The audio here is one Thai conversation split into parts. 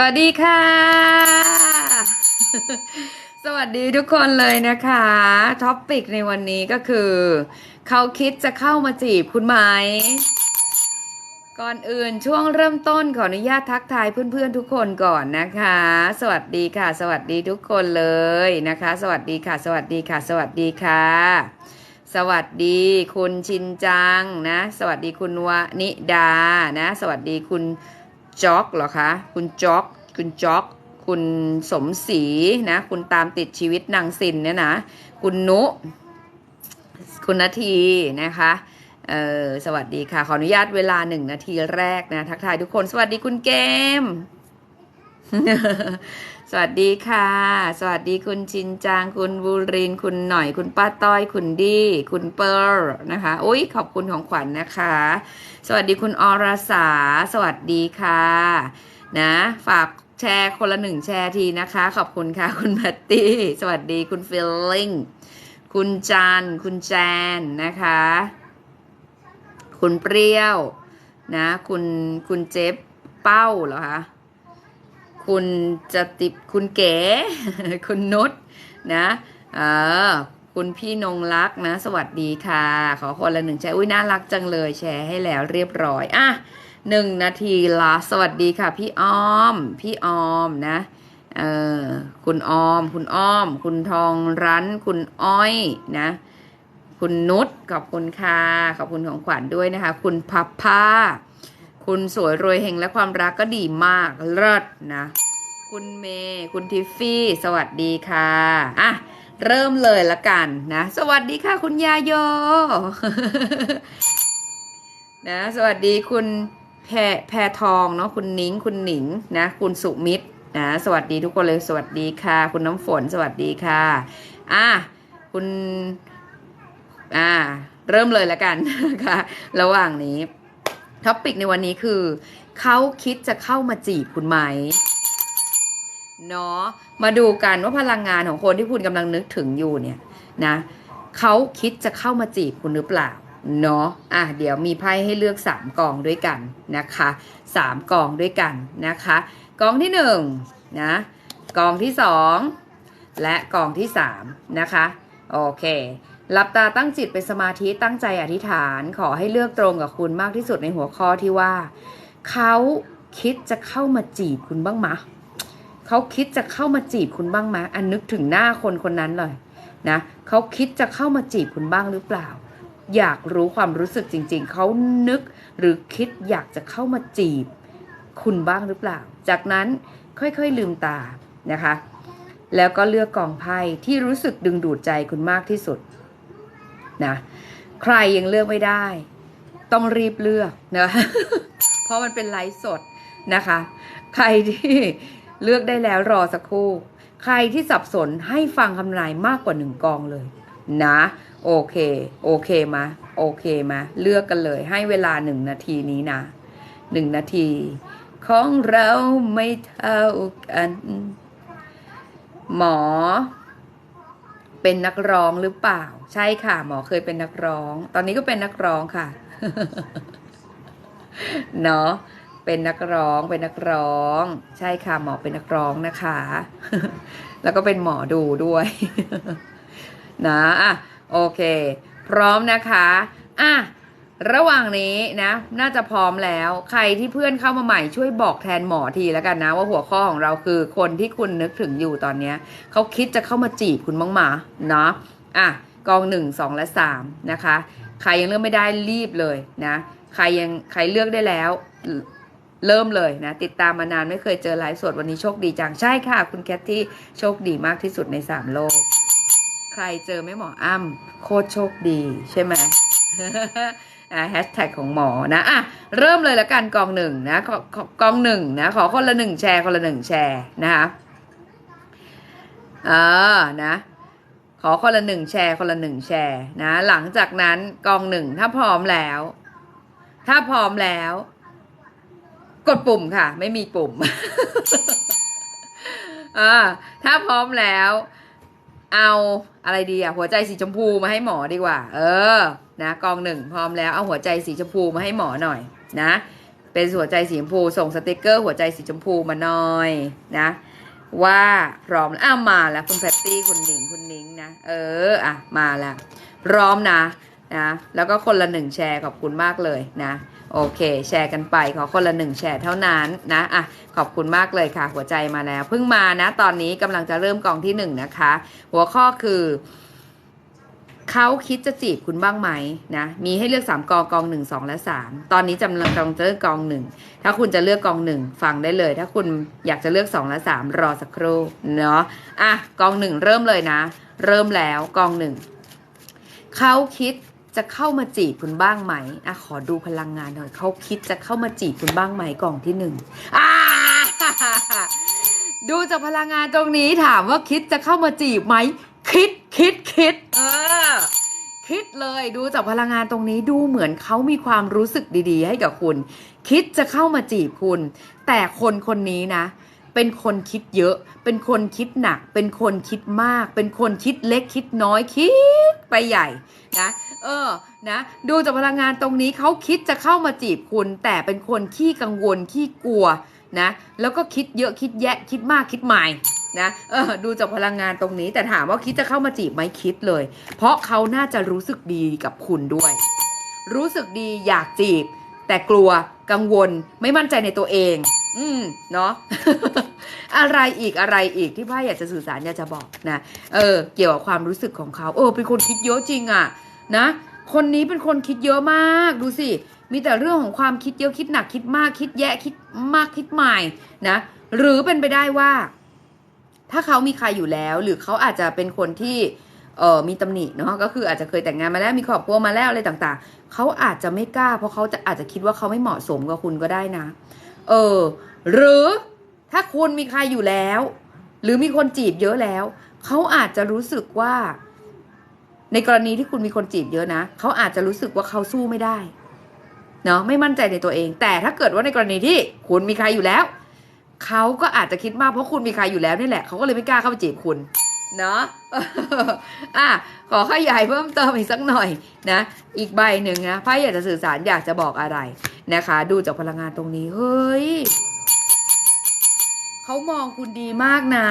สวัสดีค่ะ สวัสดีทุกคนเลยนะคะท็อปปิกในวันนี้ก็คือ เขาคิดจะเข้ามาจีบคุณไหม ก่อนอื่นช่วงเริ่มต้นขออนุญาตทักทายเพื่อนๆทุกคนก่อนนะคะ สวัสดีค่ะ สวัสดีทุกคนเลยนะคะ สวัสดีค่ะ สวัสดีค่ะ สวัสดีค่ะ สวัสดีคุณชินจังนะ สวัสดีคุณวนิดานะ สวัสดีคุณ จ็อกเหรอคะ คุณจ็อก คุณจ็อก คุณสมศรีนะ คุณตามติดชีวิตนางสินเนี่ยนะ คุณนุ คุณนาทีนะคะเออสวัสดีค่ะ ขออนุญาตเวลาหนึ่งนาทีแรกนะ ทักทายทุกคน สวัสดีคุณเกม สวัสดีค่ะ สวัสดีคุณชินจาง คุณบูริน คุณหน่อย คุณป้าต้อย คุณดี้ คุณเปิร์ลนะคะ อุ้ยขอบคุณของขวัญนะคะ สวัสดีคุณอรสา สวัสดีค่ะ นะ ฝากแชร์คนละหนึ่งแชร์ทีนะคะ ขอบคุณค่ะ คุณแพตตี้ สวัสดีคุณฟิลลิ่ง คุณจัน คุณแจนนะคะ คุณเปรี้ยว นะ คุณ คุณเจ๊เป้าเหรอคะ คุณจะติคุณเก๋ คุณนุชนะเออคุณพี่นงรักนะ สวัสดีค่ะ ขอคนละหนึ่งแชร์อุ้ยน่ารักจังเลยแชร์ให้แล้วเรียบร้อยอะหนึ่งนาทีละสวัสดีค่ะ พี่อ้อม พี่ออมนะเออคุณออม คุณอ้อม คุณทองรั้น คุณอ้อยนะ คุณนุชขอบคุณค่ะขอบคุณของขวัญด้วยนะคะ คุณพับผ้า คุณสวยรวยเฮงและความรักก็ดีมากเลิศนะ คุณเมย์คุณทิฟฟี่ สวัสดีค่ะอะเริ่มเลยละกันนะ สวัสดีค่ะ คุณยาโยนะสวัสดีคุณแพรแพทองเนาะคุณนิ้งคุณหนิงนะ คุณสุมิตรนะสวัสดีทุกคนเลยสวัสดีค่ะ คุณน้ำฝนสวัสดีค่ะอะคุณอ่าเริ่มเลยละกันนะคะระหว่างนี้ ท็อปิกในวันนี้คือ เขาคิดจะเข้ามาจีบคุณไหมเนาะมาดูกันว่าพลังงานของคนที่คุณกำลังนึกถึงอยู่เนี่ยนะเขาคิดจะเข้ามาจีบคุณหรือเปล่าเนาะอะเดี๋ยวมีไพ่ให้เลือกสามกองด้วยกันนะคะสามกองด้วยกันนะคะกองที่หนึ่งนะกองที่สองและกองที่สามนะคะโอเค หลับตาตั้งจิตเป็นสมาธิตั้งใจอธิษฐานขอให้เลือกตรงกับคุณมากที่สุดในหัวข้อที่ว่า เขาคิดจะเข้ามาจีบคุณบ้างมะเขาคิดจะเข้ามาจีบคุณบ้างไหมอันนึกถึงหน้าคนคนนั้นเลยนะเขาคิดจะเข้ามาจีบคุณบ้างหรือเปล่า อยากรู้ความรู้สึกจริง ๆ เขานึกหรือคิดอยากจะเข้ามาจีบ คุณบ้างหรือเปล่า จากนั้นค่อยๆลืมตานะคะ แล้วก็เลือกกองไพ่ที่รู้สึกดึงดูดใจคุณมากที่สุด นะใครยังเลือกไม่ได้ ต้องรีบเลือกนะเพราะมันเป็นไลฟ์สดนะคะ ใครที่เลือกได้แล้วรอสักครู่ ใครที่สับสนให้ฟังคำนายมากกว่าหนึ่งกองเลยนะโอเค โอเคมาโอเคมาเลือกกันเลย ให้เวลาหนึ่งนาทีนี้นะหนึ่งนาที ของเราไม่เท่ากัน หมอ เป็นนักร้องหรือเปล่า ใช่ค่ะ หมอเคยเป็นนักร้อง ตอนนี้ก็เป็นนักร้องค่ะ เนาะเป็นนักร้องเป็นนักร้อง ใช่ค่ะหมอเป็นนักร้องนะคะ แล้วก็เป็นหมอดูด้วย นะอะโอเค พร้อมนะคะอะ ระหว่างนี้นะ น่าจะพร้อมแล้ว ใครที่เพื่อนเข้ามาใหม่ช่วยบอกแทนหมอทีแล้วกันนะ ว่าหัวข้อของเราคือคนที่คุณนึกถึงอยู่ตอนเนี้ยเขาคิดจะเข้ามาจีบคุณบ้างมาเนาะอะกองหนึ่งสองและสามนะคะ ใครยังเลือกไม่ได้รีบเลยนะ ใครยังใครเลือกได้แล้ว เริ่มเลยนะ ติดตามมานานไม่เคยเจอไลฟ์สดวันนี้โชคดีจังใช่ค่ะ คุณแคทที่โชคดีมากที่สุดในสามโลก ใครเจอไม่หมออ้ำโคตรโชคดีใช่ไหม แฮชแท็กของหมอนะอะเริ่มเลยละกันกองหนึ่งนะกองหนึ่งนะขอคนละหนึ่งแชร์คนละหนึ่งแชร์นะคะเออนะขอคนละหนึ่งแชร์คนละหนึ่งแชร์นะหลังจากนั้นกองหนึ่งถ้าพร้อมแล้ว ถ้าพร้อมแล้ว กดปุ่มค่ะ ไม่มีปุ่มอ่าถ้าพร้อมแล้ว เอาอะไรดีอะหัวใจสีชมพูมาให้หมอดีกว่า เออ นะกองหนึ่งพร้อมแล้วเอาหัวใจสีชมพูมาให้หมอหน่อยนะ เป็นหัวใจสีชมพูส่งสติกเกอร์ หัวใจสีชมพูมาหน่อยนะ ว่าพร้อมแล้วอ้ามาแล้วคุณแพตตี้คุณหนิงคุณนิ้งนะเอออะมาแล้วพร้อมนะนะ แล้วก็คนละหนึ่งแชร์ขอบคุณมากเลยนะโอเค แชร์กันไปขอคนละหนึ่งแชร์เท่านั้นนะอะขอบคุณมากเลยค่ะ หัวใจมาแล้วเพิ่งมานะ ตอนนี้กำลังจะเริ่มกองที่หนึ่งนะคะ หัวข้อคือ เขาคิดจะจีบคุณบ้างไหมนะ มีให้เลือก 3 กองกอง 1 2 และ 3 ตอนนี้จำลังกำลังจะเลือกกองหนึ่งถ้าคุณจะเลือกกองหนึ่งฟังได้เลย ถ้าคุณอยากจะเลือก 2 และ 3 รอสักครู่เนาะอะกองหนึ่งเริ่มเลยนะ เริ่มแล้วกองหนึ่งเขาคิดจะเข้ามาจีบคุณบ้างไหมอะขอดูพลังงานหน่อยเขาคิดจะเข้ามาจีบคุณบ้างไหมกองที่หนึ่งอ่าดูจากพลังงานตรงนี้ถามว่าคิดจะเข้ามาจีบไหม คิดคิดคิดเออคิดเลยดูจากพลังงานตรงนี้ดูเหมือนเขามีความรู้สึกดี ๆ ให้กับคุณ คิดจะเข้ามาจีบคุณ แต่คนคนนี้นะ เป็นคนคิดเยอะ เป็นคนคิดหนัก เป็นคนคิดมาก เป็นคนคิดเล็กคิดน้อยคิดไปใหญ่นะเออ นะ ดูจากพลังงานตรงนี้เขาคิดจะเข้ามาจีบคุณ แต่เป็นคนขี้กังวลขี้กลัวนะ แล้วก็คิดเยอะคิดแยะคิดมากคิดใหม่ นะเออดูจากพลังงานตรงนี้ แต่ถามว่าคิดจะเข้ามาจีบไหมคิดเลย เพราะเขาน่าจะรู้สึกดีกับคุณด้วย รู้สึกดีอยากจีบ แต่กลัวกังวลไม่มั่นใจในตัวเอง อืมเนาะอะไรอีกอะไรอีกที่พ่าอยากจะสื่อสารอยากจะบอกนะเออ เกี่ยวกับความรู้สึกของเขาเออเป็นคนคิดเยอะจริงอะนะ คนนี้เป็นคนคิดเยอะมากดูสิมีแต่เรื่องของความคิดเยอะคิดหนักคิดมากคิดแยะคิดมากคิดใหม่นะหรือเป็นไปได้ว่า ถ้าเขามีใครอยู่แล้ว หรือเขาอาจจะเป็นคนที่เออมีตำหนิเนาะก็คืออาจจะเคยแต่งงานมาแล้วมีครอบครัวมาแล้วอะไรต่างๆ เขาอาจจะไม่กล้า เพราะเขาจะอาจจะคิดว่าเขาไม่เหมาะสมกับคุณก็ได้นะ เออ หรือถ้าคุณมีใครอยู่แล้ว หรือมีคนจีบเยอะแล้ว เขาอาจจะรู้สึกว่า ในกรณีที่คุณมีคนจีบเยอะนะเขาอาจจะรู้สึกว่าเขาสู้ไม่ได้เนาะไม่มั่นใจในตัวเอง แต่ถ้าเกิดว่าในกรณีที่คุณมีใครอยู่แล้ว เขาก็อาจจะคิดมากเพราะคุณมีใครอยู่แล้วนี่แหละเขาก็เลยไม่กล้าเข้าไปจีบคุณเนาะอะขอขยายเพิ่มเติมอีกสักหน่อยนะ อีกใบหนึ่งนะไพ่อยากจะสื่อสารอยากจะบอกอะไรนะคะ ดูจากพลังงานตรงนี้เฮ้ยเขามองคุณดีมากนะ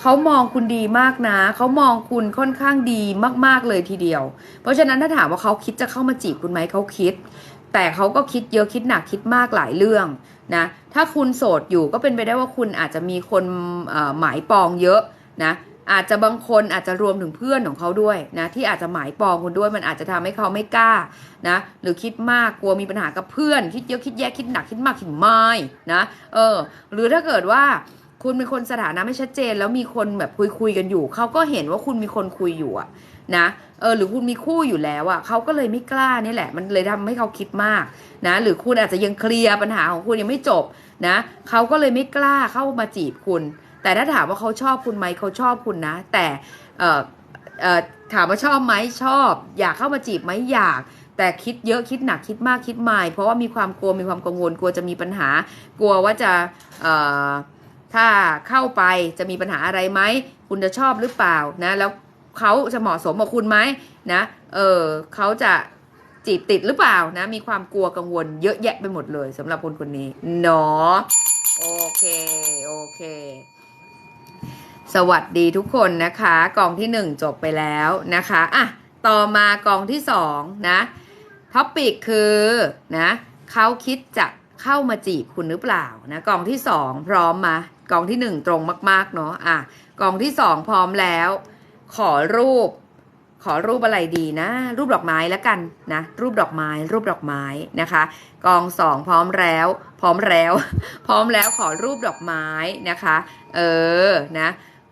เขามองคุณดีมากนะเขามองคุณค่อนข้างดีมากๆเลยทีเดียว เพราะฉะนั้นถ้าถามว่าเขาคิดจะเข้ามาจีบคุณไหมเขาคิด แต่เขาก็คิดเยอะคิดหนักคิดมากหลายเรื่องนะถ้าคุณโสดอยู่ก็เป็นไปได้ว่าคุณอาจจะมีคนหมายปองเยอะนะอาจจะบางคนอาจจะรวมถึงเพื่อนของเขาด้วยนะที่อาจจะหมายปองคุณด้วยมันอาจจะทำให้เขาไม่กล้านะหรือคิดมากกลัวมีปัญหากับเพื่อน คิดเยอะคิดแยะคิดหนักคิดมากคิดไม่นะเออหรือถ้าเกิดว่าคุณเป็นคนสถานะไม่ชัดเจน แล้วมีคนแบบคุยคุยกันอยู่ เขาก็เห็นว่าคุณมีคนคุยอยู่อะ นะเออหรือคุณมีคู่อยู่แล้วอะเขาก็เลยไม่กล้านี่แหละ มันเลยทำให้เขาคิดมากนะหรือคุณอาจจะยังเคลียร์ปัญหาของคุณยังไม่จบนะเขาก็เลยไม่กล้าเข้ามาจีบคุณ แต่ถ้าถามว่าเขาชอบคุณไหมเขาชอบคุณนะ แต่เออเออถามว่าชอบไหมชอบ อยากเข้ามาจีบไหมอยาก แต่คิดเยอะคิดหนักคิดมากคิดไม่เพราะว่ามีความกลัวมีความกังวลกลัวจะมีปัญหา กลัวว่าจะเอ่อถ้าเข้าไปจะมีปัญหาอะไรไหมคุณจะชอบหรือเปล่านะแล้ว เขาจะเหมาะสมกับคุณไหมนะ เออเขาจะจีบติดหรือเปล่านะ มีความกลัวกังวลเยอะแยะไปหมดเลยสำหรับคนคนนี้เนาะโอเค โอเค สวัสดีทุกคนนะคะ กองที่หนึ่งจบไปแล้วนะคะอะต่อมากองที่สองนะท็อปิกคือนะเขาคิดจะเข้ามาจีบคุณหรือเปล่านะกองที่สองพร้อมมากองที่หนึ่งตรงมาก ๆ เนาะอะกองที่สองพร้อมแล้ว ขอรูป ขอรูปอะไรดีนะ รูปดอกไม้แล้วกันนะ รูปดอกไม้ รูปดอกไม้นะคะ กองสองพร้อมแล้ว พร้อมแล้ว พร้อมแล้วขอรูปดอกไม้นะคะ เออนะ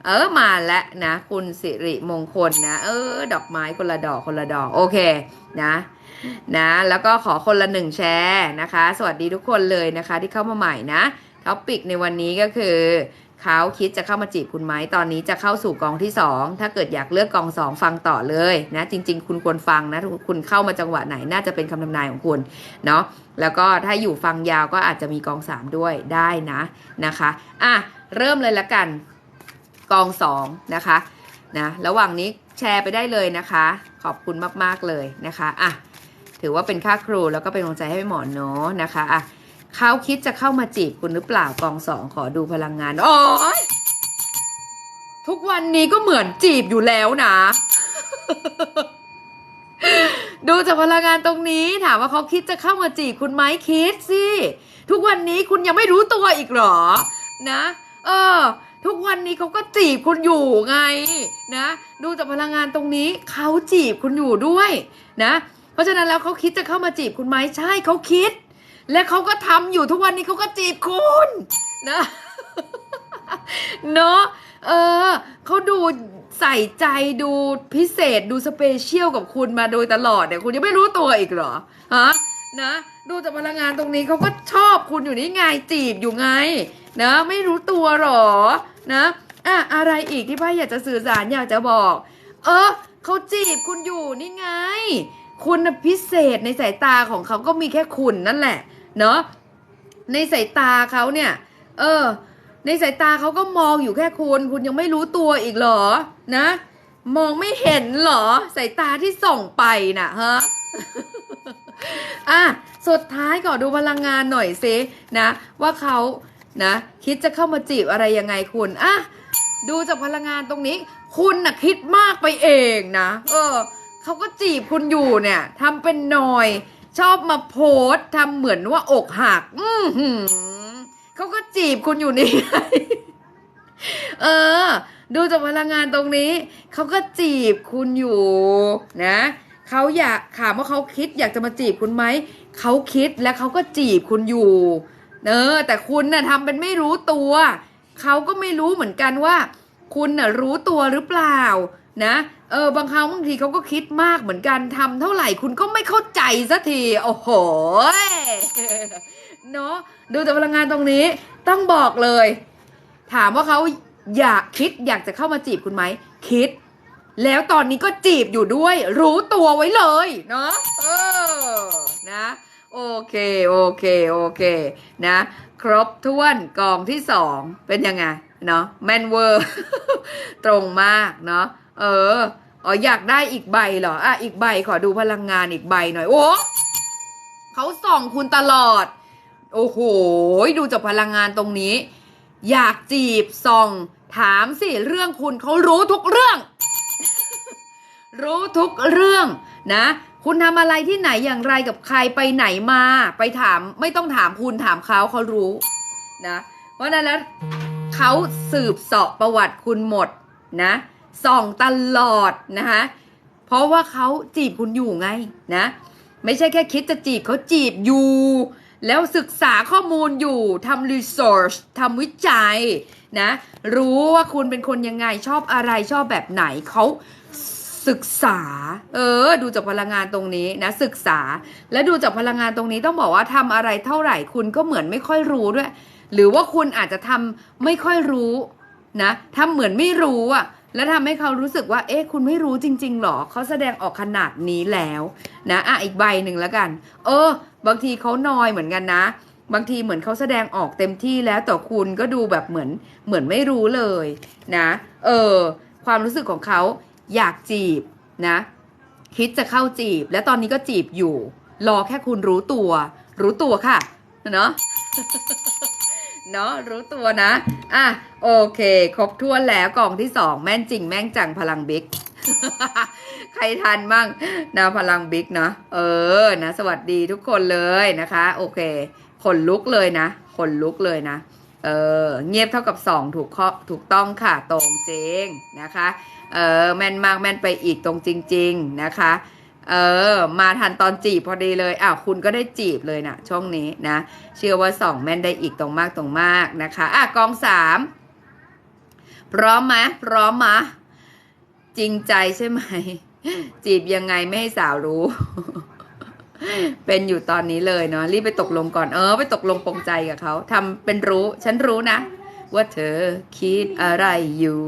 เออมาแล้วนะ คุณสิริมงคลนะ เออ ดอกไม้คนละดอกคนละดอก โอเคนะนะแล้วก็ขอคนละหนึ่งแชร์นะคะ สวัสดีทุกคนเลยนะคะที่เข้ามาใหม่นะท็อปิกในวันนี้ก็คือ เขาคิดจะเข้ามาจีบคุณไหมตอนนี้จะเข้าสู่กองที่ 2 ถ้าเกิดอยากเลือกกอง 2 ฟังต่อเลยนะจริง ๆ คุณควรฟังนะคุณเข้ามาจังหวะไหนน่าจะเป็นคำทำนายของคุณเนาะแล้วก็ถ้าอยู่ฟังยาวก็อาจจะมีกอง 3 ด้วยได้นะนะคะอะเริ่มเลยละกันกองสองนะคะนะระหว่างนี้แชร์ไปได้เลยนะคะ ขอบคุณมากๆเลยนะคะอะถือว่าเป็นค่าครูแล้วก็เป็นกำลังใจให้หมอนเนาะนะคะอะ เขาคิดจะเข้ามาจีบคุณหรือเปล่ากองสองขอดูพลังงานโอ้ยทุกวันนี้ก็เหมือนจีบอยู่แล้วนะ ดูจากพลังงานตรงนี้ถามว่าเขาคิดจะเข้ามาจีบคุณไหมคิดสิ ทุกวันนี้คุณยังไม่รู้ตัวอีกหรอ นะ เออ ทุกวันนี้เขาก็จีบคุณอยู่ไง นะ ดูจากพลังงานตรงนี้เขาจีบคุณอยู่ด้วย นะ เพราะฉะนั้นแล้วเขาคิดจะเข้ามาจีบคุณไหมใช่เขาคิด และเขาก็ทำอยู่ทุกวันนี้เขาก็จีบคุณนะเนาะเออเขาดูใส่ใจดูพิเศษดูสเปเชียลกับคุณมาโดยตลอดเนี่ยคุณยังไม่รู้ตัวอีกเหรอฮะนะดูจากพลังงานตรงนี้เขาก็ชอบคุณอยู่นี่ไงจีบอยู่ไง นะไม่รู้ตัวหรอนะอะอะไรอีกที่พ่ออยากจะสื่อสารอยากจะบอก เออเขาจีบคุณอยู่นี่ไง คุณน่ะพิเศษในสายตาของเขาก็มีแค่คุณนั่นแหละ เนาะในสายตาเขาเนี่ย เออ ในสายตาเขาก็มองอยู่แค่คุณ คุณยังไม่รู้ตัวอีกเหรอ นะ มองไม่เห็นเหรอ สายตาที่ส่องไปน่ะฮะอะ สุดท้ายก่อนดูพลังงานหน่อยสินะ ว่าเขานะ คิดจะเข้ามาจีบอะไรยังไงคุณ อะ ดูจากพลังงานตรงนี้ คุณน่ะคิดมากไปเองนะ เออ เขาก็จีบคุณอยู่เนี่ยทำเป็นหน่อย ชอบมาโพสทำเหมือนว่าอกหัก อืเขาก็จีบคุณอยู่นี่ไงเออ ดูจากพลังงานตรงนี้ เขาก็จีบคุณอยู่นะเขาอยากถามว่าเขาคิดอยากจะมาจีบคุณไหม เขาคิดและเขาก็จีบคุณอยู่เออแต่คุณน่ะทำเป็นไม่รู้ตัว เขาก็ไม่รู้เหมือนกันว่า คุณน่ะรู้ตัวหรือเปล่านะ เออบางครั้งบางทีเขาก็คิดมากเหมือนกันทำเท่าไหร่คุณก็ไม่เข้าใจสักทีโอ้โหเนาะดูจากพลังงานตรงนี้ต้องบอกเลย ถามว่าเขาอยากคิดอยากจะเข้ามาจีบคุณไหมคิด แล้วตอนนี้ก็จีบอยู่ด้วย รู้ตัวไว้เลยเนาะเออนะโอเคโอเคโอเคนะ ครบถ้วนกองที่สองเป็นยังไงเนาะแมนเวอร์ ตรงมากเนาะ เอออ๋ออยากได้อีกใบเหรออะอีกใบขอดูพลังงานอีกใบหน่อย โอ้เขาส่องคุณตลอด โอ้โหดูจากพลังงานตรงนี้ อยากจีบส่อง ถามสิเรื่องคุณเขารู้ทุกเรื่อง รู้ทุกเรื่องนะ คุณทำอะไรที่ไหนอย่างไรกับใครไปไหนมา ไปถามไม่ต้องถามคุณถามเขาเขารู้นะ เพราะฉะนั้นแล้วเขาสืบเสาะประวัติคุณหมดนะ ส่องตลอดนะคะเพราะว่าเขาจีบคุณอยู่ไงนะไม่ใช่แค่คิดจะจีบเขาจีบอยู่ แล้วศึกษาข้อมูลอยู่ทำรีเสิร์ชทำวิจัยนะรู้ว่าคุณเป็นคนยังไงชอบอะไรชอบแบบไหนเขาศึกษา เออ ดูจากพลังงานตรงนี้นะ ศึกษา และดูจากพลังงานตรงนี้ต้องบอกว่าทำอะไรเท่าไหร่คุณก็เหมือนไม่ค่อยรู้ด้วย หรือว่าคุณอาจจะทำไม่ค่อยรู้นะทำเหมือนไม่รู้อะ แล้วทำให้เขารู้สึกว่า เอ๊ะ คุณไม่รู้จริงๆหรอ เขาแสดงออกขนาดนี้แล้วนะ อะ อีกใบหนึ่งแล้วกัน เออ บางทีเขานอยเหมือนกันนะ บางทีเหมือนเขาแสดงออกเต็มที่แล้วแต่คุณก็ดูแบบเหมือน เหมือนไม่รู้เลยนะ เออ ความรู้สึกของเขาอยากจีบนะ คิดจะเข้าจีบ และตอนนี้ก็จีบอยู่ รอแค่คุณรู้ตัว รู้ตัวค่ะ เนาะ เนาะรู้ตัวนะ อะ โอเค ครบถ้วนแล้วกล่องที่สองแม่นจริงแม่งจังพลังบิ๊กใครทันมั่งนะพลังบิ๊กเนาะเออนะสวัสดีทุกคนเลยนะคะ โอเคขนลุกเลยนะขนลุกเลยนะ เออ เงียบเท่ากับสองถูกข้อถูกต้องค่ะตรงจริงนะคะ เออแม่นมากแม่นไปอีกตรงจริง ๆ นะคะ เออ มาทันตอนจีบพอดีเลยอ้าวคุณก็ได้จีบเลยนะช่วงนี้นะ เชื่อว่าสองแม่นได้อีกตรงมากตรงมากนะคะอะกองสามพร้อมไหมพร้อมมะจริงใจใช่ไหม จีบยังไงไม่ให้สาวรู้ เป็นอยู่ตอนนี้เลยเนาะรีบไปตกลงก่อนเออ ไปตกลงปรงใจกับเขาทำเป็นรู้ ฉันรู้นะ ว่าเธอคิดอะไรอยู่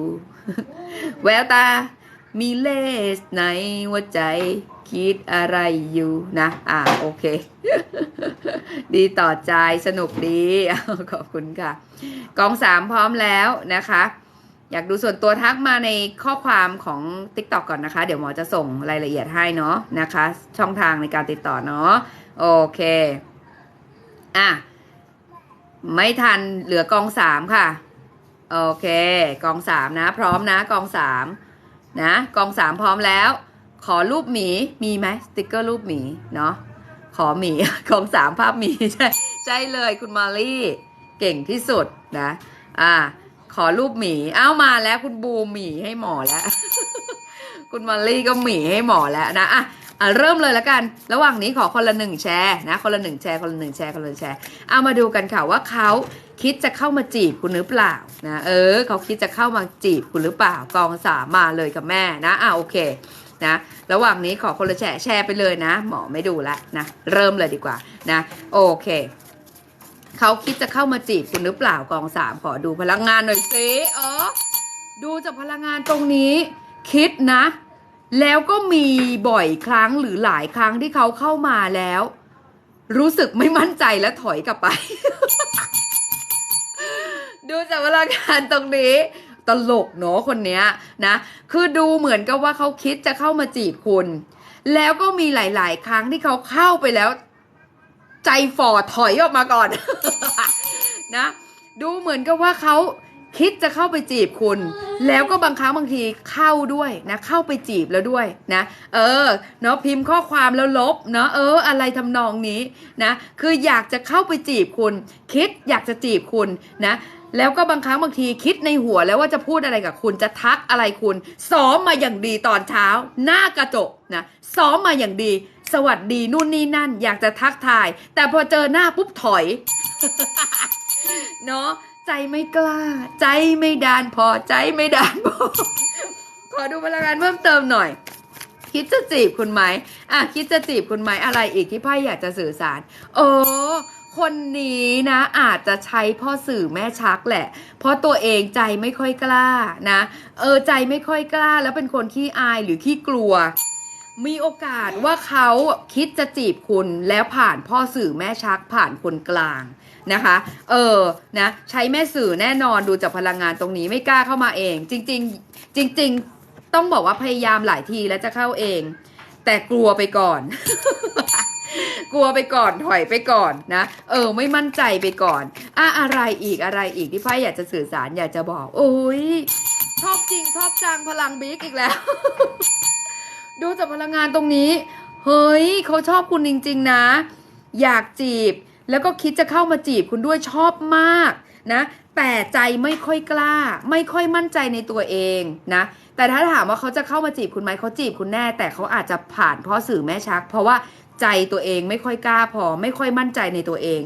แววตามีเลสในหัวใจ คิดอะไรอยู่นะ อ่าโอเค ดีต่อใจสนุกดีขอบคุณค่ะ กองสามพร้อมแล้วนะคะ อยากดูส่วนตัวทักมาในข้อความของ TikTok ก่อนนะคะ เดี๋ยวหมอจะส่งรายละเอียดให้เนาะนะคะ ช่องทางในการติดต่อเนาะโอเค อะ ไม่ทันเหลือกองสามค่ะ โอเค กองสามนะ พร้อมนะ กองสามนะ กองสามพร้อมแล้ว ขอรูปหมีมีไหมสติกเกอร์รูปหมีเนาะขอหมีกองสามภาพหมีใช่ใช่เลยคุณมาลี่ เก่งที่สุดนะอ่าขอรูปหมีเอ้ามาแล้วคุณบูหมีให้หมอแล้ว คุณมาลี่ก็หมีให้หมอแล้วนะอะอะเริ่มเลยแล้วกัน ระหว่างนี้ขอคนละหนึ่งแชร์นะคนละหนึ่งแชร์คนละหนึ่งแชร์คนละแชร์เอามาดูกันค่ะว่าเขาคิดจะเข้ามาจีบคุณหรือเปล่านะเออเขาคิดจะเข้ามาจีบคุณหรือเปล่ากองสามมาเลยกับแม่นะอะโอเค นะ ระหว่างนี้ขอคนละแชร์แชร์ไปเลยนะ หมอไม่ดูละนะ เริ่มเลยดีกว่านะ โอเค เขาคิดจะเข้ามาจีบคุณหรือเปล่ากองสามขอดูพลังงานหน่อยสิอ๋อดูจากพลังงานตรงนี้ คิดนะ แล้วก็มีบ่อยครั้งหรือหลายครั้งที่เขาเข้ามาแล้ว รู้สึกไม่มั่นใจและถอยกลับไป ดูจากพลังงานตรงนี้ ตลกเนาะคนเนี้ยนะ คือดูเหมือนกับว่าเขาคิดจะเข้ามาจีบคุณ แล้วก็มีหลาย ๆ ครั้งที่เขาเข้าไปแล้ว ใจฝ่อถอยออกมาก่อน นะ ดูเหมือนกับว่าเขาคิดจะเข้าไปจีบคุณ แล้วก็บางครั้งบางทีเข้าด้วยนะ เข้าไปจีบแล้วด้วยนะ เออ เนาะพิมพ์ข้อความแล้วลบเนาะเออ อะไรทำนองนี้นะ คืออยากจะเข้าไปจีบคุณ คิดอยากจะจีบคุณนะ แล้วก็บางครั้งบางทีคิดในหัวแล้วว่าจะพูดอะไรกับคุณจะทักอะไรคุณซ้อมมาอย่างดีตอนเช้า หน้ากระจกนะซ้อมมาอย่างดี สวัสดีนู่นนี่นั่น อยากจะทักทาย แต่พอเจอหน้าปุ๊บถอยเนาะใจไม่กล้า ใจไม่ดานพอใจไม่ดานพอขอดูพลังงานเพิ่มเติมหน่อย คิดจะจีบคุณไหมอะคิดจะจีบคุณไหมอะไรอีกที่ไพ่อยากจะสื่อสารโอ้ คนนี้นะอาจจะใช้พ่อสื่อแม่ชักแหละ เพราะตัวเองใจไม่ค่อยกล้านะ เออใจไม่ค่อยกล้า แล้วเป็นคนขี้อายหรือขี้กลัว มีโอกาสว่าเขาคิดจะจีบคุณแล้วผ่านพ่อสื่อแม่ชักผ่านคนกลางนะคะ เออ นะ ใช้แม่สื่อแน่นอนดูจากพลังงานตรงนี้ไม่กล้าเข้ามาเอง จริง ๆ จริง ๆ ต้องบอกว่าพยายามหลายทีแล้วจะเข้าเอง แต่กลัวไปก่อน กลัวไปก่อนถอยไปก่อนนะ เออ ไม่มั่นใจไปก่อนอะอะไรอีกอะไรอีกที่ไพ่อยากจะสื่อสารอยากจะบอก โอ้ยชอบจริงชอบจังพลังบิ๊กอีกแล้ว ดูจากพลังงานตรงนี้ เฮ้ยเขาชอบคุณจริง ๆ นะ อยากจีบ แล้วก็คิดจะเข้ามาจีบคุณด้วยชอบมากนะ แต่ใจไม่ค่อยกล้า ไม่ค่อยมั่นใจในตัวเองนะ แต่ถ้าถามว่าเขาจะเข้ามาจีบคุณไหมเขาจีบคุณแน่ แต่เขาอาจจะผ่านเพ่อสื่อแม่ชัก เพราะว่าใจตัวเองไม่ค่อยกล้าพอ ไม่ค่อยมั่นใจในตัวเอง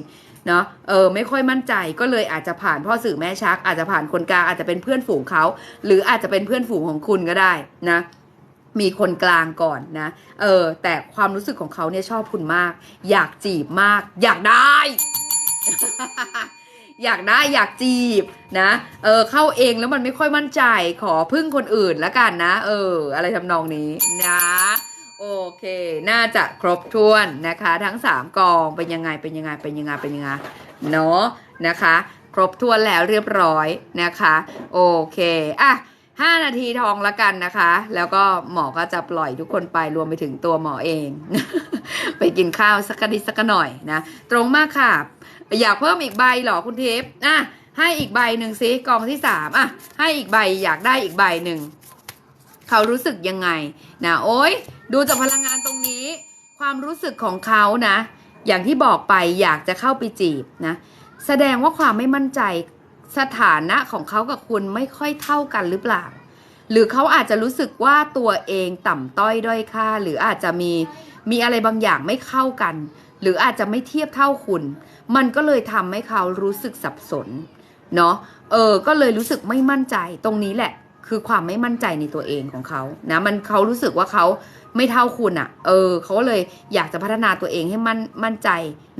เนาะเออไม่ค่อยมั่นใจก็เลยอาจจะผ่านพ่อสื่อแม่ชัก อาจจะผ่านคนกลางอาจจะเป็นเพื่อนฝูงเขา หรืออาจจะเป็นเพื่อนฝูงของคุณก็ได้นะมีคนกลางก่อนนะ เออ แต่ความรู้สึกของเขาเนี่ยชอบคุณมาก อยากจีบมาก อยากได้ อยากได้อยากจีบนะเออเข้าเองแล้วมันไม่ค่อยมั่นใจขอพึ่งคนอื่นแล้วกันนะ เออ อะไรทำนองนี้นะโอเค น่าจะครบถ้วนนะคะ ทั้งสามกองเป็นยังไงเป็นยังไงเป็นยังไงเป็นยังไงเนาะนะคะ ครบถ้วนแล้วเรียบร้อยนะคะ โอเคอะห้านาทีทองละกันนะคะ แล้วก็หมอก็จะปล่อยทุกคนไปรวมไปถึงตัวหมอเอง ไปกินข้าวสักนิดสักหน่อยนะ ตรงมากค่ะ อยากเพิ่มอีกใบหรอคุณเทปอะให้อีกใบหนึ่งซิกองที่สามอะ ให้อีกใบอยากได้อีกใบหนึ่งเขารู้สึกยังไงนะโอ้ยดูจากพลังงานตรงนี้ ความรู้สึกของเขานะ อย่างที่บอกไปอยากจะเข้าไปจีบนะ แสดงว่าความไม่มั่นใจสถานะของเขากับคุณไม่ค่อยเท่ากันหรือเปล่า หรือเขาอาจจะรู้สึกว่าตัวเองต่ำต้อยด้อยค่า หรืออาจจะมีมีอะไรบางอย่างไม่เข้ากัน หรืออาจจะไม่เทียบเท่าคุณ มันก็เลยทำให้เขารู้สึกสับสนเนาะเออก็เลยรู้สึกไม่มั่นใจตรงนี้แหละ คือความไม่มั่นใจในตัวเองของเขานะมันเขารู้สึกว่าเขาไม่เท่าคุณอะ่ะ เออเขาก็เลยอยากจะพัฒนาตัวเองให้มั่นมั่นใจ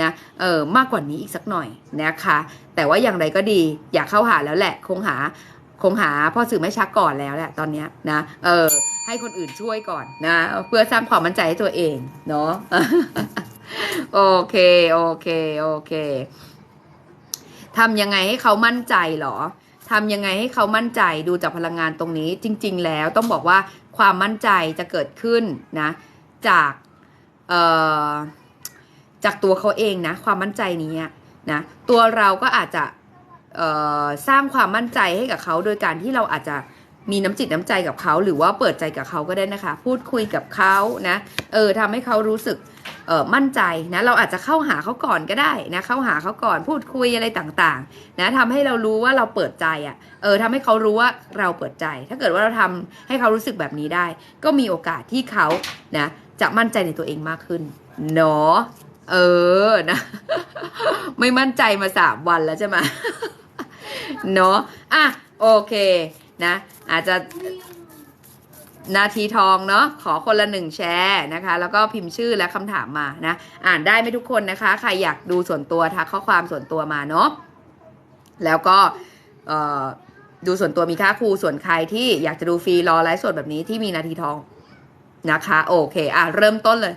นะเออมากกว่านี้อีกสักหน่อยนะคะ แต่ว่าอย่างไรก็ดี อยากเข้าหาแล้วแหละ คงหาคงหาพ่อสื่อไม่ชักก่อนแล้วแหละตอนเนี้ยนะเออให้คนอื่นช่วยก่อนนะ เพื่อสร้างความมั่นใจให้ตัวเองเนาะ โอเค โอเค โอเคทำยังไงให้เขามั่นใจเหรอทำยังไงให้เขามั่นใจดูจากพลังงานตรงนี้ จริง ๆ แล้วต้องบอกว่าความมั่นใจจะเกิดขึ้นนะ จากจากตัวเขาเองนะ ความมั่นใจนี้นะตัวเราก็อาจจะสร้างความมั่นใจให้กับเขาโดยการที่เราอาจจะมีน้ำจิตน้ำใจกับเขา หรือว่าเปิดใจกับเขาก็ได้นะคะ พูดคุยกับเขานะเออทำให้เขารู้สึก มั่นใจนะเราอาจจะเข้าหาเขาก่อนก็ได้นะเข้าหาเขาก่อนพูดคุยอะไรต่างๆนะทำให้เรารู้ว่าเราเปิดใจอะ่ะเออทำให้เขารู้ว่าเราเปิดใจ ถ้าเกิดว่าเราทำให้เขารู้สึกแบบนี้ได้ ก็มีโอกาสที่เขานะจะมั่นใจในตัวเองมากขึ้นเนาะเออนะ ไม่มั่นใจมาสามวันแล้วใช่ไหมเนาะอะโอเคนะ อาจจะ นาทีทองเนาะขอคนละหนึ่งแชร์นะคะ แล้วก็พิมพ์ชื่อและคำถามมานะ อ่านได้ไหมทุกคนนะคะ ใครอยากดูส่วนตัวทักข้อความส่วนตัวมาเนาะแล้วก็ดูส่วนตัวมีค่าครูส่วนใครที่อยากจะดูฟรีรอไลฟ์สดแบบนี้ที่มีนาทีทองนะคะ โอเคอะเริ่มต้นเลย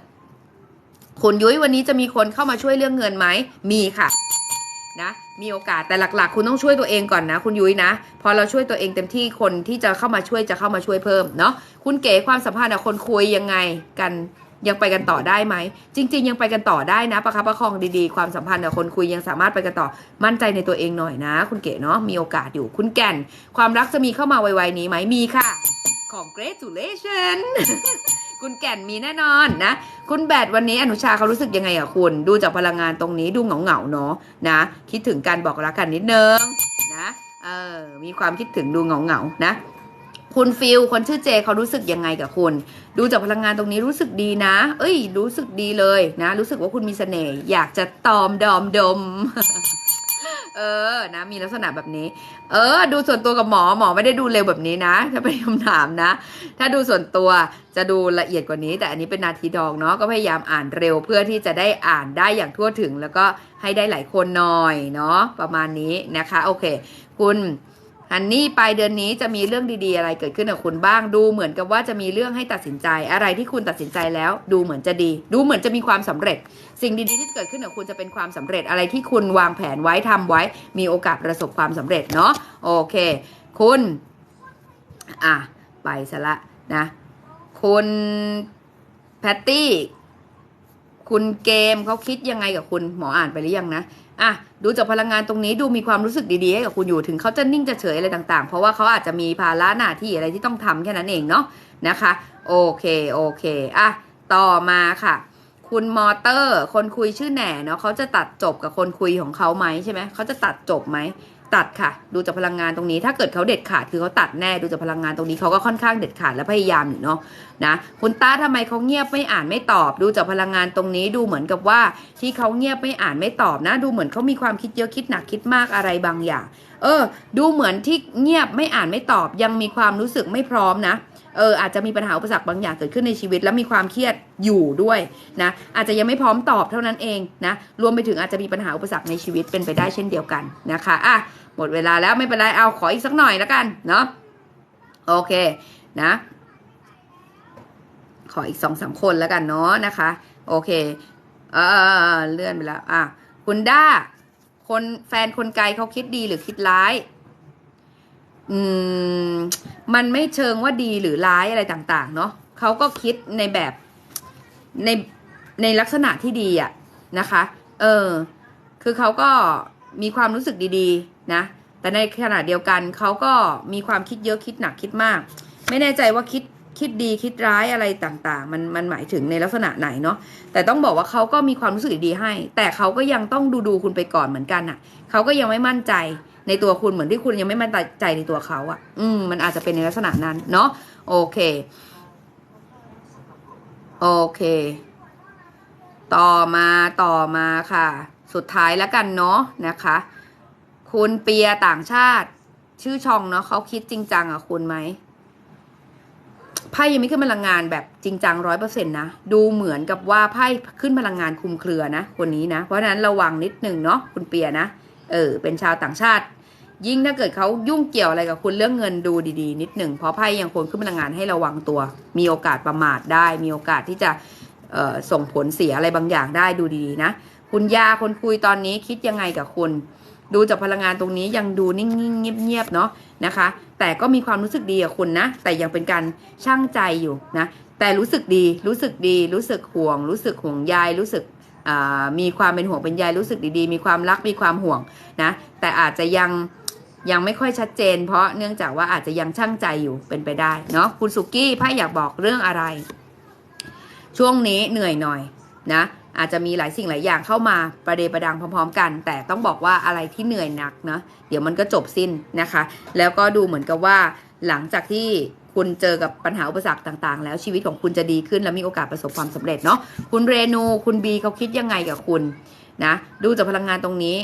คุณยุ้ยวันนี้จะมีคนเข้ามาช่วยเรื่องเงินไหมมีค่ะ นะมีโอกาสแต่หลักๆ คุณต้องช่วยตัวเองก่อนนะ คุณยุ้ยนะ พอเราช่วยตัวเองเต็มที่คนที่จะเข้ามาช่วยจะเข้ามาช่วยเพิ่มเนาะคุณเก๋ความสัมพันธ์กับคนคุยยังไงกันยังไปกันต่อได้ไหม จริง ๆ ยังไปกันต่อได้นะประคับประคองดีๆ ความสัมพันธ์กับคนคุยยังสามารถไปกันต่อมั่นใจในตัวเองหน่อยนะ คุณเก๋เนาะมีโอกาสอยู่คุณแก่น ความรักจะมีเข้ามาไวๆนี้ไหมมีค่ะ congratulation คุณแก่นมีแน่นอนนะ คุณแบดวันนี้อนุชาเขารู้สึกยังไงอะคุณ ดูจากพลังงานตรงนี้ดูเหงาเหงาเนาะนะ คิดถึงการบอกรักกันนิดนึงนะเออมีความคิดถึงดูเหงาเหงานะ คุณฟิลคนชื่อเจเขารู้สึกยังไงกับคุณ ดูจากพลังงานตรงนี้รู้สึกดีนะ เอ้ย รู้สึกดีเลยนะ รู้สึกว่าคุณมีเสน่ห์อยากจะตอมดอมดม เออ นะ มีลักษณะแบบนี้ เออ ดูส่วนตัวกับหมอ หมอไม่ได้ดูเร็วแบบนี้นะ ถ้าเป็นคำถามนะ ถ้าดูส่วนตัวจะดูละเอียดกว่านี้ แต่อันนี้เป็นนาทีดองเนาะ ก็พยายามอ่านเร็วเพื่อที่จะได้อ่านได้อย่างทั่วถึง แล้วก็ให้ได้หลายคนหน่อยเนาะ ประมาณนี้นะคะ โอเค คุณ ฮันนี่ปลายเดือนนี้จะมีเรื่องดีๆ อะไรเกิดขึ้นกับคุณบ้าง ดูเหมือนกับว่าจะมีเรื่องให้ตัดสินใจ อะไรที่คุณตัดสินใจแล้ว ดูเหมือนจะดี ดูเหมือนจะมีความสำเร็จ สิ่งดีๆที่เกิดขึ้นกับคุณจะเป็นความสำเร็จอะไรที่คุณวางแผนไว้ทำไว้ มีโอกาสประสบความสำเร็จเนาะโอเค คุณอะไปซะละนะคุณแพตตี้คุณเกมเขาคิดยังไงกับคุณหมออ่านไปหรือยังนะ อะดูจากพลังงานตรงนี้ดูมีความรู้สึกดีๆให้กับคุณอยู่ถึงเขาจะนิ่งจะเฉยอะไรต่างๆ เพราะว่าเขาอาจจะมีภาระหน้าที่อะไรที่ต้องทำแค่นั้นเองเนาะนะคะ โอเคโอเคอะต่อมาค่ะ คุณมอเตอร์ คนคุยชื่อแหน่เนาะเขาจะตัดจบกับคนคุยของเขาไหมใช่ไหมเขาจะตัดจบไหม ตัดค่ะ ดูจากพลังงานตรงนี้ ถ้าเกิดเขาเด็ดขาดคือเขาตัดแน่ดูจากพลังงานตรงนี้เขาก็ค่อนข้างเด็ดขาดและพยายามอยู่เนาะนะคุณต้าทำไมเขาเงียบไม่อ่านไม่ตอบ ดูจากพลังงานตรงนี้ดูเหมือนกับว่าที่เขาเงียบไม่อ่านไม่ตอบนะ ดูเหมือนเขามีความคิดเยอะคิดหนักคิดมากอะไรบางอย่าง เออ ดูเหมือนที่เงียบไม่อ่านไม่ตอบ ยังมีความรู้สึกไม่พร้อมนะ เอออาจจะมีปัญหาอุปสรรคบางอย่างเกิดขึ้นในชีวิต แล้วมีความเครียดอยู่ด้วยนะอาจจะยังไม่พร้อมตอบเท่านั้นเองนะรวมไปถึงอาจจะมีปัญหาอุปสรรคในชีวิตเป็นไปได้เช่นเดียวกันนะคะอะหมดเวลาแล้วไม่เป็นไรเอาขออีกสักหน่อยแล้วกันเนาะโอเคนะขออีกสองสามคนแล้วกันเนาะนะคะ โอเคเออเลื่อนไปแล้วอะคุณด้าคนแฟนคนไกลเขาคิดดีหรือคิดร้าย อืมมันไม่เชิงว่าดีหรือร้ายอะไรต่าง ๆ เนาะเขาก็คิดในแบบในในลักษณะที่ดีอะนะคะ เออ คือเขาก็มีความรู้สึกดี ๆ นะ แต่ในขณะเดียวกันเขาก็มีความคิดเยอะคิดหนักคิดมาก ไม่แน่ใจว่าคิดคิดดีคิดร้ายอะไรต่างๆ มันมันหมายถึงในลักษณะไหนเนาะแต่ต้องบอกว่าเขาก็มีความรู้สึกดีให้ แต่เขาก็ยังต้องดูดูคุณไปก่อนเหมือนกันอะ่ะเขาก็ยังไม่มั่นใจ ในตัวคุณเหมือนที่คุณยังไม่มั่นใจในตัวเขาอะ่ะ อืมมันอาจจะเป็นในลักษณะนั้น เนาะโอเค โอเค ต่อมาต่อมาค่ะ สุดท้ายแล้วกันเนาะนะคะ คุณเปียต่างชาติ ชื่อชองเนาะเขาคิดจริงจังกับคุณไหมไพ่ยังไม่ขึ้นพลังงานแบบจริงจังร้อยเปอร์เซ็นต์นะ ดูเหมือนกับว่าไพ่ขึ้นพลังงานคลุมเครือนะคนนี้นะ เพราะฉะนั้นระวังนิดนึงเนาะคุณเปียนะ เออ เป็นชาวต่างชาติ ยิ่งถ้าเกิดเขายุ่งเกี่ยวอะไรกับคุณเรื่องเงินดูดีๆ นิดหนึ่งเพราะไพ่ยังคงขึ้นพลังงานให้ระวังตัว มีโอกาสประมาทได้ มีโอกาสที่จะส่งผลเสียอะไรบางอย่างได้ดูดีๆนะ คุณยาคนคุยตอนนี้คิดยังไงกับคุณ ดูจากพลังงานตรงนี้ยังดูนิ่งๆเงียบๆเนาะนะคะ แต่ก็มีความรู้สึกดีกับคุณนะ แต่ยังเป็นการช่างใจอยู่นะ แต่รู้สึกดี รู้สึกดี รู้สึกห่วง รู้สึกห่วงใยรู้สึกมีความเป็นห่วงเป็นใยรู้สึกดีๆ มีความรักมีความห่วงนะ แต่อาจจะยัง ยังไม่ค่อยชัดเจน เพราะเนื่องจากว่าอาจจะยังช่างใจอยู่เป็นไปได้เนาะคุณสุกี้ไพ่อยากบอกเรื่องอะไร ช่วงนี้เหนื่อยหน่อยนะอาจจะมีหลายสิ่งหลายอย่างเข้ามาประเดประดังพร้อม ๆ กัน แต่ต้องบอกว่าอะไรที่เหนื่อยหนักนะเดี๋ยวมันก็จบสิ้นนะคะ แล้วก็ดูเหมือนกับว่า หลังจากที่คุณเจอกับปัญหาอุปสรรคต่างๆ แล้วชีวิตของคุณจะดีขึ้นและมีโอกาสประสบความสำเร็จเนาะคุณเรนูคุณบีเขาคิดยังไงกับคุณนะดูจากพลังงานตรงนี้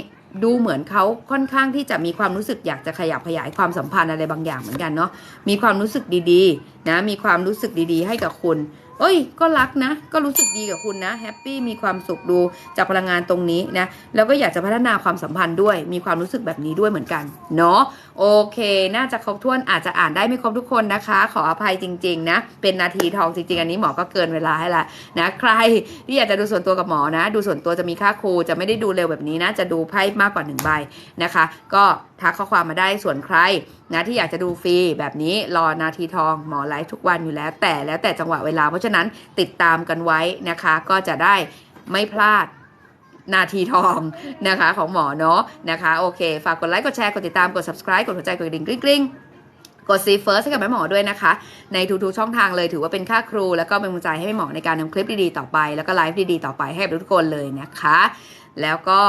ดูเหมือนเขาค่อนข้างที่จะมีความรู้สึกอยากจะขยับขยายความสัมพันธ์อะไรบางอย่างเหมือนกันเนาะมีความรู้สึกดีๆนะมีความรู้สึกดีๆ ให้กับคุณ เอ้ย ก็รักนะ ก็รู้สึกดีกับคุณนะ แฮปปี้ มีความสุขดูจากพลังงานตรงนี้นะ แล้วก็อยากจะพัฒนาความสัมพันธ์ด้วย มีความรู้สึกแบบนี้ด้วยเหมือนกัน เนาะ โอเค น่าจะครบถ้วน อาจจะอ่านได้ไม่ครบทุกคนนะคะ ขออภัยจริง ๆ นะ เป็นนาทีทองจริง ๆ อันนี้หมอก็เกินเวลาให้ละนะ ใครที่อยากจะดูส่วนตัวกับหมอนะ ดูส่วนตัวจะมีค่าครู จะไม่ได้ดูเร็วแบบนี้นะ จะดูไพ่มากกว่าหนึ่งใบนะคะ ก็ทักข้อความมาได้ส่วนใครนะที่อยากจะดูฟรีแบบนี้รอนาทีทองหมอไลฟ์ทุกวันอยู่แล้ว แต่แล้วแต่จังหวะเวลา เพราะฉะนั้นติดตามกันไว้นะคะ ก็จะได้ไม่พลาดนาทีทองนะคะของหมอเนาะนะคะโอเค ฝากกดไลค์กดแชร์กดติดตามกด subscribe กดหัวใจกดกระดิ่งกริ๊งกริ๊งกดซีเฟิร์สให้กับแม่หมอด้วยนะคะ ในทุกๆช่องทางเลยถือว่าเป็นค่าครู แล้วก็เป็นกำลังใจให้แม่หมอในการทำคลิปดีๆต่อไป แล้วก็ไลฟ์ดีๆต่อไปให้ทุกคนเลยนะคะ แล้วก็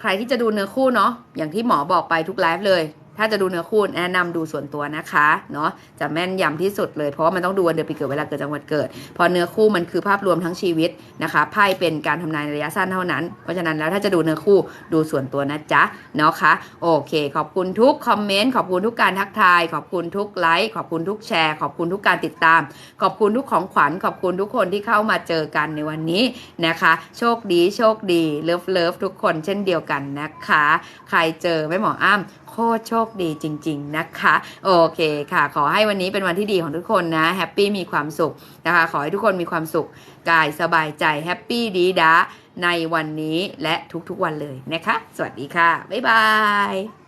ใครที่จะดูเนื้อคู่เนาะอย่างที่หมอบอกไปทุกไลฟ์เลย ถ้าจะดูเนื้อคู่แนะนำดูส่วนตัวนะคะเนาะจะแม่นยำที่สุดเลยเพราะว่ามันต้องดูวันเดือนปีเกิดเวลาเกิดจังหวัดเกิด พอเนื้อคู่มันคือภาพรวมทั้งชีวิตนะคะไพ่เป็นการทำนายระยะสั้นเท่านั้น เพราะฉะนั้นแล้วถ้าจะดูเนื้อคู่ดูส่วนตัวนะจ๊ะเนาะคะโอเค ขอบคุณทุกคอมเมนต์ขอบคุณทุกการทักทาย ขอบคุณทุกไลค์ขอบคุณทุกแชร์ขอบคุณทุกการติดตาม ขอบคุณทุกของขวัญขอบคุณทุกคนที่เข้ามาเจอกันในวันนี้นะคะ โชคดีโชคดีเลิฟเลิฟทุกคนเช่นเดียวกันนะคะ ใครเจอแม่หมออ้ำ โคตรโชคดีจริง ๆ นะคะ โอเคค่ะ ขอให้วันนี้เป็นวันที่ดีของทุกคนนะแฮปปี้มีความสุขนะคะ ขอให้ทุกคนมีความสุขกายสบายใจแฮปปี้ดีดาในวันนี้และทุกๆวันเลยนะคะ สวัสดีค่ะ บ๊ายบาย